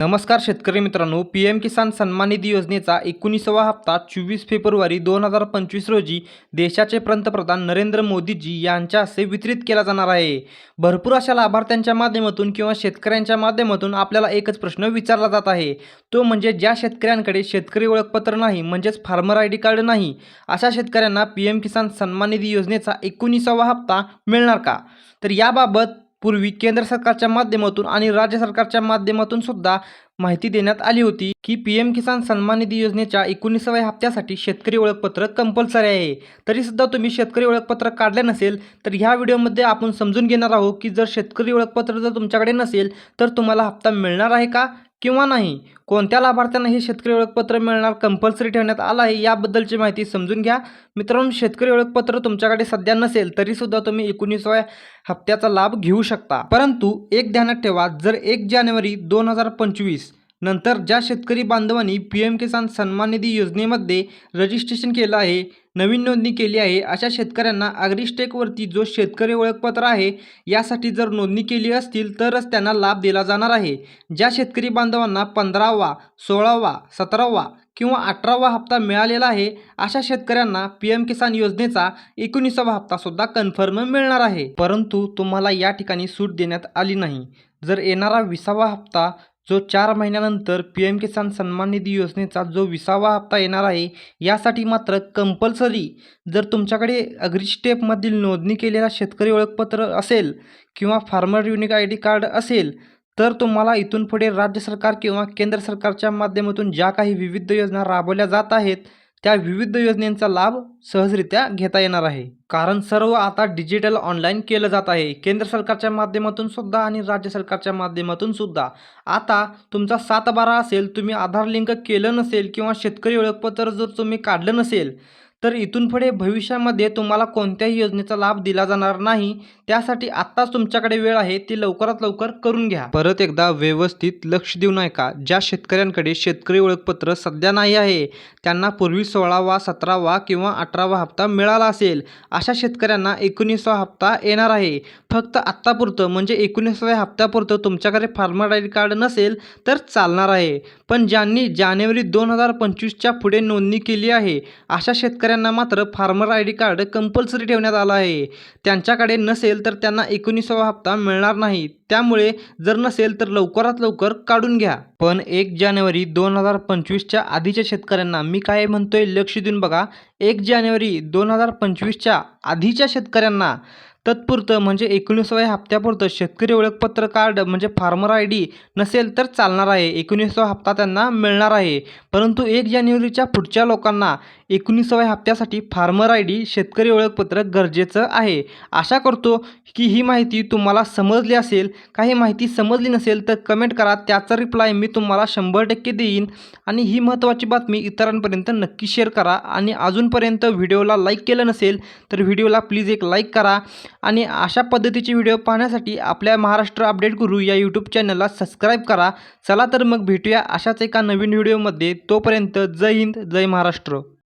नमस्कार शेतकरी मित्रांनो पी एम किसान सन्मान निधी योजनेचा एकोणीसावा हप्ता चोवीस फेब्रुवारी दोन हजार पंचवीस रोजी देशाचे पंतप्रधान नरेंद्र मोदीजी यांच्या हस्ते वितरित केला जाणार आहे. भरपूर अशा लाभार्थ्यांच्या माध्यमातून किंवा शेतकऱ्यांच्या माध्यमातून आपल्याला एकच प्रश्न विचारला जात आहे. तो म्हणजे ज्या शेतकऱ्यांकडे शेतकरी ओळखपत्र नाही म्हणजेच फार्मर आय डी कार्ड नाही अशा शेतकऱ्यांना पी एम किसान सन्मान निधी योजनेचा एकोणीसावा हप्ता मिळणार का? तर याबाबत पूर्वी केंद्र सरकारच्या माध्यमातून आणि राज्य सरकारच्या माध्यमातून सुद्धा माहिती देण्यात आली होती की पी एम किसान सन्मान निधी योजनेच्या एकोणीसाव्या हप्त्यासाठी शेतकरी ओळखपत्र कंपल्सरी आहे. तरीसुद्धा तुम्ही शेतकरी ओळखपत्र काढले नसेल तर ह्या व्हिडिओमध्ये आपण समजून घेणार आहोत की जर शेतकरी ओळखपत्र जर तुमच्याकडे नसेल तर तुम्हाला हप्ता मिळणार आहे का? किंवा नाही? कोणत्या लाभार्थ्यांना हे शेतकरी ओळखपत्र मिळणार कंपल्सरी ठेवण्यात आलं आहे याबद्दलची माहिती समजून घ्या. मित्रांनो शेतकरी ओळखपत्र तुमच्याकडे सध्या नसेल तरीसुद्धा तुम्ही एकोणीसाव्या हप्त्याचा लाभ घेऊ शकता. परंतु एक ध्यानात ठेवा जर एक जानेवारी दोन हजार पंचवीस नंतर ज्या शेतकरी बांधवांनी पी एम किसान सन्मान निधी योजनेमध्ये रजिस्ट्रेशन केलं आहे नवीन नोंदणी केली आहे अशा शेतकऱ्यांना अग्रिस्टेकवरती जो शेतकरी ओळखपत्र आहे यासाठी जर नोंदणी केली असतील तरच त्यांना लाभ दिला जाणार आहे. ज्या शेतकरी बांधवांना पंधरावा सोळावा सतरावा किंवा अठरावा हप्ता मिळालेला आहे अशा शेतकऱ्यांना पी एम किसान योजनेचा एकोणीसावा हप्तासुद्धा कन्फर्म मिळणार आहे. परंतु तुम्हाला या ठिकाणी सूट देण्यात आली नाही. जर येणारा विसावा हप्ता जो चार महिन्यानंतर पी एम किसान सन्मान निधी योजनेचा जो विसावा हप्ता येणार आहे यासाठी मात्र कंपल्सरी जर तुमच्याकडे अग्रिस्टेपमधील नोंदणी केलेला शेतकरी ओळखपत्र असेल किंवा farmer unique I D card असेल तर तुम्हाला इथून पुढे राज्य सरकार किंवा केंद्र सरकारच्या माध्यमातून ज्या काही विविध योजना राबवल्या जात आहेत त्या विविध योजनेचा लाभ सहजरित्या घेता येणार आहे. कारण सर्व आता डिजिटल ऑनलाईन केलं जात आहे. केंद्र सरकारच्या माध्यमातून सुद्धा आणि राज्य सरकारच्या माध्यमातून सुद्धा. आता तुमचा सात बारा असेल तुम्ही आधार लिंक केलं नसेल किंवा शेतकरी ओळखपत्र जर तुम्ही काढलं नसेल तर इथून पुढे भविष्यामध्ये तुम्हाला कोणत्याही योजनेचा लाभ दिला जाणार नाही. त्यासाठी आत्ताच तुमच्याकडे वेळ आहे ती लवकरात लवकर करून घ्या. परत एकदा व्यवस्थित लक्ष देऊन ऐका ज्या शेतकऱ्यांकडे शेतकरी ओळखपत्र सध्या नाही आहे त्यांना पूर्वी सोळावा सतरावा किंवा अठरावा हप्ता मिळाला असेल. अशा शेतकऱ्यांना एकोणीसावा हप्ता येणार आहे. फक्त आत्तापुरतं म्हणजे एकोणीसाव्या हप्त्यापुरतं तुमच्याकडे फार्मर आय कार्ड नसेल तर चालणार आहे. पण ज्यांनी जानेवारी दोन हजार पंचवीसच्या पुढे नोंदणी केली आहे अशा शेतकऱ्यांना मात्र farmer I D card compulsory ठेवण्यात आलं आहे. त्यांच्याकडे नसेल तर त्यांना एकोणीसावा हप्ता मिळणार नाही. त्यामुळे जर नसेल तर लवकरात लवकर काढून घ्या. पण एक जानेवारी दोन हजार पंचवीसच्या आधीच्या शेतकऱ्यांना मी काय म्हणतोय लक्ष देऊन बघा. एक जानेवारी दोन हजार पंचवीसच्या आधीच्या शेतकऱ्यांना तत्पुरतं म्हणजे एकोणीसाव्या हप्त्यापुरतं शेतकरी ओळखपत्र कार्ड म्हणजे फार्मर आय डी नसेल तर चालणार आहे. एकोणीसावा हप्ता त्यांना मिळणार आहे. परंतु एक जानेवारीच्या पुढच्या लोकांना एकोणीसाव्या हप्त्यासाठी फार्मर आय डी शेतकरी ओळखपत्र गरजेचं आहे. आशा करतो की ही माहिती तुम्हाला समजली असेल. काही माहिती समजली नसेल तर कमेंट करा. त्याचा रिप्लाय मी तुम्हाला शंभर टक्के देईन. आणि ही महत्त्वाची बातमी इतरांपर्यंत नक्की शेअर करा. आणि अजूनपर्यंत व्हिडिओला लाईक केलं नसेल तर व्हिडिओला प्लीज एक लाईक करा. आणि अशा पद्धतीचे व्हिडिओ पाहण्यासाठी आपल्या महाराष्ट्र अपडेट गुरु या यूट्यूब चॅनलला सबस्क्राईब करा. चला तर मग भेटूया अशाच एका नवीन व्हिडिओमध्ये तोपर्यंत जय हिंद जय महाराष्ट्र.